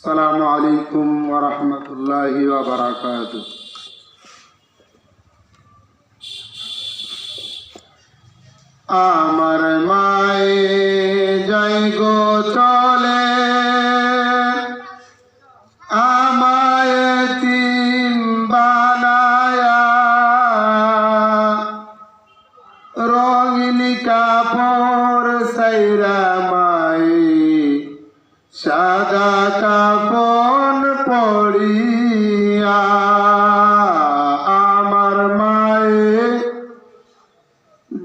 السلام عليكم ورحمة الله وبركاته আমার মায়ে যাই গো চলে আমায় তিন বানায়া রঙিন কাপড় সাইরা মাই সাদা কাপন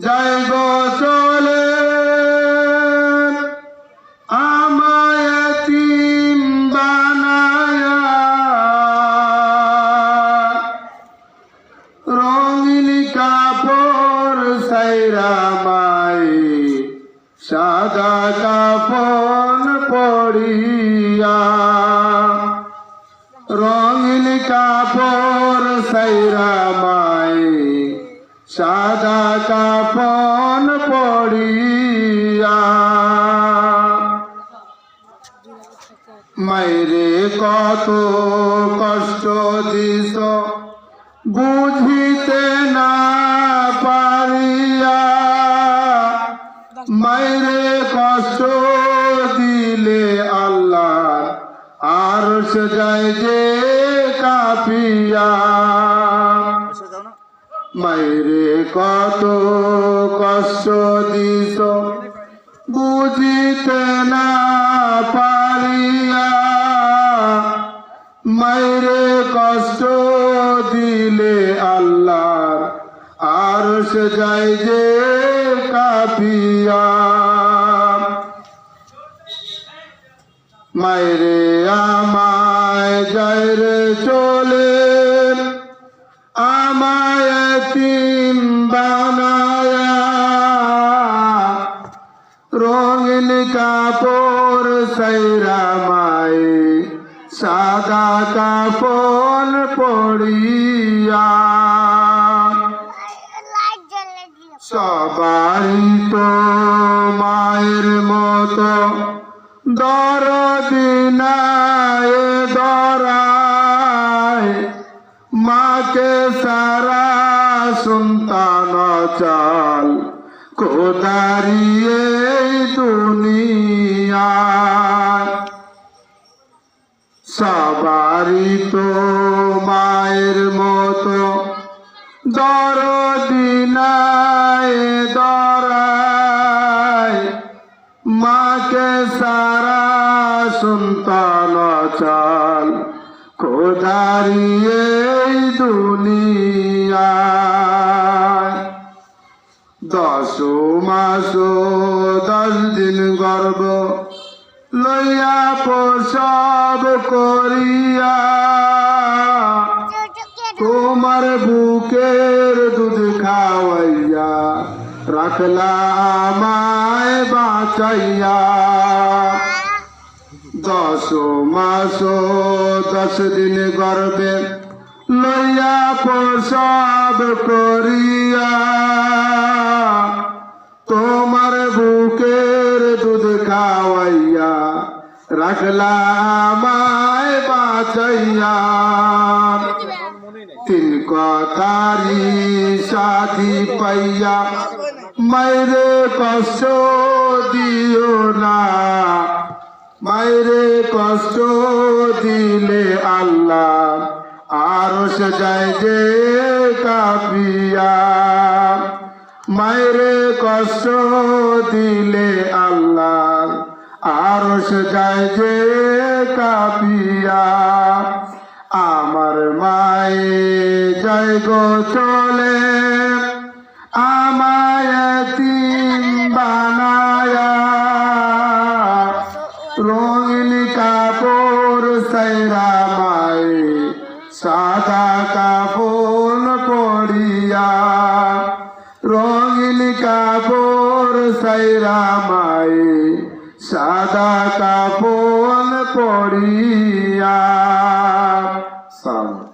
যাই চলে। রঙিন কাপড় সাইরা মাই সাদা পড়িয়া রঙিন কাপড় সাইরা মাই সাদা কাপন মাইরে কত কষ্ট দিস? বুঝিতে না পারিয়া মাইরে কষ্ট দিলে আল্লাহ আর সে যায় যে কাপিয়া। মাইরে কত কষ্ট দিস? বুঝিতে না পারিয়া মাইরে কষ্ট দিলে আল্লাহ আর সে যায় যে কাপিয়া। মাইরে আমায় যায় রে চলে, আমায় তিন বানায়া। রঙিন কাপড় সাইরা মাই সাদা কাপড় পড়িয়া সবাই তো মায়ের মতো। দরদিনায় দরায়। মাকে সারা সন্তান চাল। কোদারিয়ে দুনিয়া। সবারই তো মায়ের মতো। দরদিনায় দরায় মাকে সারা সন্তান চাল খোদারিয়ে দুনিয়া দশ মাস দশ দিন গর্ব। লইয়া প্রসব করিয়া তোমার বুকের দুধ খাওয়াইয়া রাখলা আমায় বাঁচাইয়া। দশ মাস দশ দিন গর্বে লইয়া প্রসব করিয়া রাখলা আমায় বাঁচাইয়া। তিন কথারি সাথী পাইয়া মাইরে কষ্ট দিও না। মাইরে কষ্ট দিলে আল্লাহ আর সে যায় যে কাপিয়া। মাইরে কষ্ট দিলে আল্লাহ আর সে যায় যে কাপিয়া, আমার মায়ে যাই গো চলে, আমায় তিন বানায়া, রঙিন কাপড় সাইরা মায়ে সাদা কাপড় পড়িয়া রঙিন কাপড় সাইরা মায়ে সাদা কাপড় পড়িয়া সালাম।